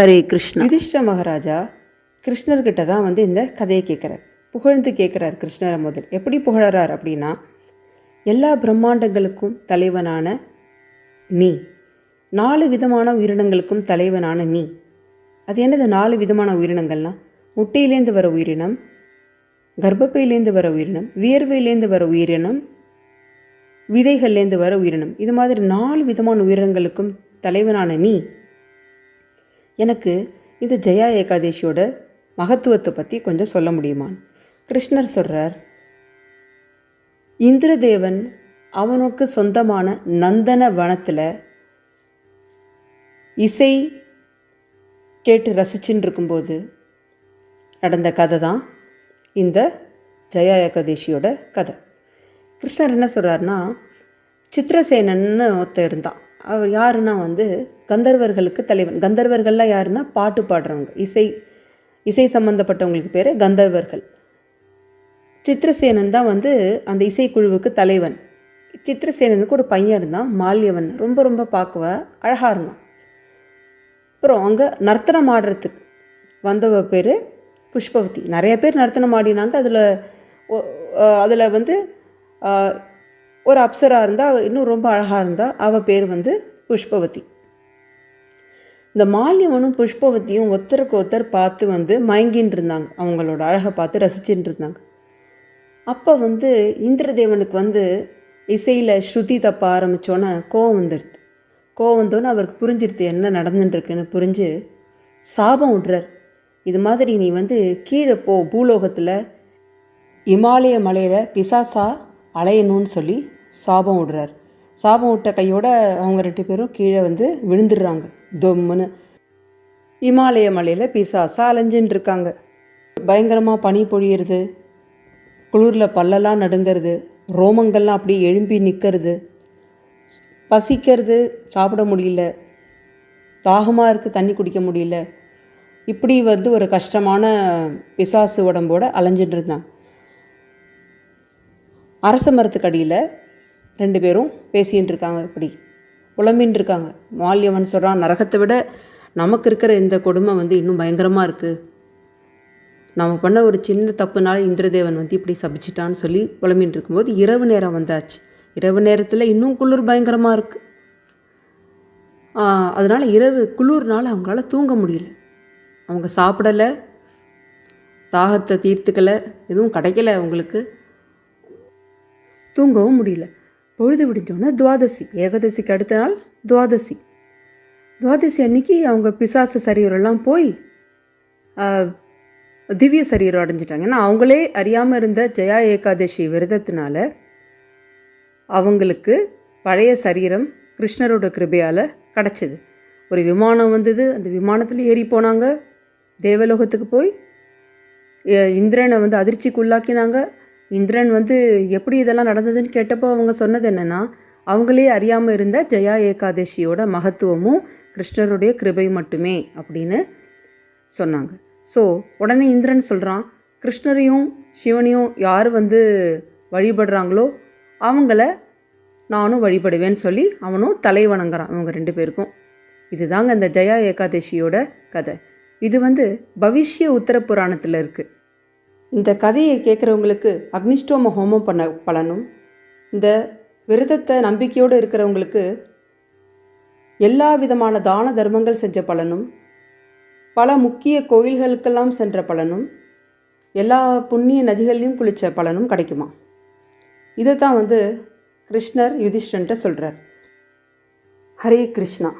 ஹரே கிருஷ்ணா. யுதிஷ்ட மகாராஜா கிருஷ்ணர்கிட்ட தான் வந்து இந்த கதையை கேட்குறார் புகழ்ந்து கேட்குறார் கிருஷ்ணரை முதல். எப்படி புகழறார் அப்படின்னா எல்லா பிரம்மாண்டங்களுக்கும் தலைவனான நீ நாலு விதமான உயிரினங்களுக்கும் தலைவனான நீ. அது என்னது நாலு விதமான உயிரினங்கள்லாம் முட்டையிலேருந்து வர உயிரினம் கர்ப்பப்பையிலேருந்து வர உயிரினம் வியர்வையிலேருந்து வர உயிரினம் விதைகள்லேருந்து வர உயிரினம். இது மாதிரி நாலு விதமான உயிரினங்களுக்கும் தலைவனான நீ. எனக்கு இந்த ஜெயா ஏகாதேசியோட மகத்துவத்தை பற்றி கொஞ்சம் சொல்ல முடியுமான் கிருஷ்ணர் சொல்கிறார் இந்திரதேவன் அவனுக்கு சொந்தமான நந்தன வனத்தில் இசை கேட்டு ரசிச்சுன்னு இருக்கும்போது நடந்த கதை தான் இந்த ஜெயா ஏகாதேசியோட கதை. கிருஷ்ணர் என்ன சொல்கிறாருன்னா சித்திரசேனன்னு ஒருத்தர் இருந்தான். அவர் யாருன்னா வந்து கந்தர்வர்களுக்கு தலைவன். கந்தர்வர்கள்லாம் யாருன்னா பாட்டு பாடுறவங்க. இசை இசை சம்மந்தப்பட்டவங்களுக்கு பேர் கந்தர்வர்கள். சித்திரசேனன் தான் வந்து அந்த இசைக்குழுவுக்கு தலைவன். சித்திரசேனனுக்கு ஒரு பையன் இருந்தான் மால்யவன். ரொம்ப ரொம்ப பார்க்கவ அழகாக இருந்தான். அப்புறம் அங்கே நர்த்தனம் ஆடுறதுக்கு வந்தவ பேர் புஷ்பவதி. நிறைய பேர் நர்த்தனம் ஆடினாங்க. அதில் அதில் வந்து ஒரு அப்சரா இருந்தால் அவள் இன்னும் ரொம்ப அழகாக இருந்தால் அவள் பேர் வந்து புஷ்பவதி. இந்த மால்யவனும் புஷ்பவதியும் ஒருத்தருக்கு ஒருத்தர் பார்த்து வந்து மயங்கின்னு இருந்தாங்க அவங்களோட அழகை பார்த்து ரசிச்சுட்டு இருந்தாங்க அப்போ வந்து இந்திரதேவனுக்கு வந்து இசையில் ஸ்ருதி தப்ப ஆரம்பித்தோன்னே கோவம் வந்துடுது கோவம் வந்தோன்னே அவருக்கு புரிஞ்சிருது என்ன நடந்துட்டுருக்குன்னு புரிஞ்சு சாபம் விடுறார். இது மாதிரி நீ வந்து கீழே போ பூலோகத்தில் இமாலய மலையில் பிசாசா அலையணும்னு சொல்லி சாபம் விடுறார். சாபம் விட்ட கையோட அவங்க ரெண்டு பேரும் கீழே வந்து விழுந்துடுறாங்க. தொம்முன்னு. இமாலய மலையில் பிசாசா அலைஞ்சுன்னு இருக்காங்க. பயங்கரமாக பனி பொழியிறது. குளிரில் பல்லெல்லாம் நடுங்கிறது. ரோமங்கள்லாம் அப்படியே எழும்பி நிற்கிறது பசிக்கிறது சாப்பிட முடியல. தாகமாக இருக்குது தண்ணி குடிக்க முடியல. இப்படி வந்து ஒரு கஷ்டமான பிசாசு உடம்போட அலைஞ்சிட்டு இருந்தாங்க. அரச மரத்துக்கடியில் ரெண்டு பேரும் பேசின்னு இருக்காங்க இப்படி. புலம்பின்னு இருக்காங்க மால்யவன் சொல்கிறான் நரகத்தை விட நமக்கு இருக்கிற இந்த கொடுமை வந்து இன்னும் பயங்கரமாக இருக்குது நம்ம பண்ண ஒரு சின்ன தப்புனால இந்திரதேவன் வந்து இப்படி சபிச்சிட்டான்னு சொல்லி புலம்பின்னு இருக்கும்போது இரவு நேரம் வந்தாச்சு. இரவு நேரத்தில் இன்னும் குளிர் பயங்கரமாக இருக்குது அதனால் இரவு குளிர்னால அவங்களால தூங்க முடியல. அவங்க சாப்பிடலை தாகத்தை தீர்த்துக்கலை எதுவும் கிடைக்கல அவங்களுக்கு. தூங்கவும் முடியல. பொழுது விடிஞ்சோன்னா துவாதசி. ஏகாதசிக்கு அடுத்த நாள் துவாதசி. துவாதசி அன்னைக்கு அவங்க பிசாசு சரீரெல்லாம் போய் திவ்ய சரீரம் அடைஞ்சிட்டாங்க. ஏன்னா அவங்களே அறியாமல் இருந்த ஜெயா ஏகாதசி விரதத்தினால அவங்களுக்கு பழைய சரீரம் கிருஷ்ணரோட கிருபையால் கிடச்சிது. ஒரு விமானம் வந்தது. அந்த விமானத்தில் ஏறி போனாங்க. தேவலோகத்துக்கு போய் இந்திரனை வந்து அதிர்ச்சிக்குள்ளாக்கினாங்க. இந்திரன் வந்து எப்படி இதெல்லாம் நடந்ததுன்னு கேட்டப்போ அவங்க சொன்னது என்னென்னா அவங்களே அறியாமல் இருந்த ஜெயா ஏகாதசியோட மகத்துவமும் கிருஷ்ணருடைய கிருபை மட்டுமே அப்படின்னு சொன்னாங்க. ஸோ உடனே இந்திரன் சொல்கிறான் கிருஷ்ணரையும் சிவனையும் யார் வந்து வழிபடுறாங்களோ அவங்கள நானும் வழிபடுவேன்னு சொல்லி அவனும் தலை வணங்குறான் அவங்க ரெண்டு பேருக்கும். இதுதாங்க இந்த ஜெயா ஏகாதசியோட கதை. இது வந்து பவிஷ்ய உத்தர புராணத்தில் இருக்குது இந்த கதையை கேட்குறவங்களுக்கு அக்னிஷ்டோம ஹோமம் பண்ண பலனும் இந்த விரதத்தை நம்பிக்கையோடு இருக்கிறவங்களுக்கு எல்லா விதமான தான தர்மங்கள் செஞ்ச பலனும் பல முக்கிய கோயில்களுக்கெல்லாம் சென்ற பலனும் எல்லா புண்ணிய நதிகள்லையும் குளித்த பலனும் கிடைக்குமா? இதை தான் வந்து கிருஷ்ணர் யுதிஷ்டன்ட்ட சொல்கிறார் ஹரே கிருஷ்ணா.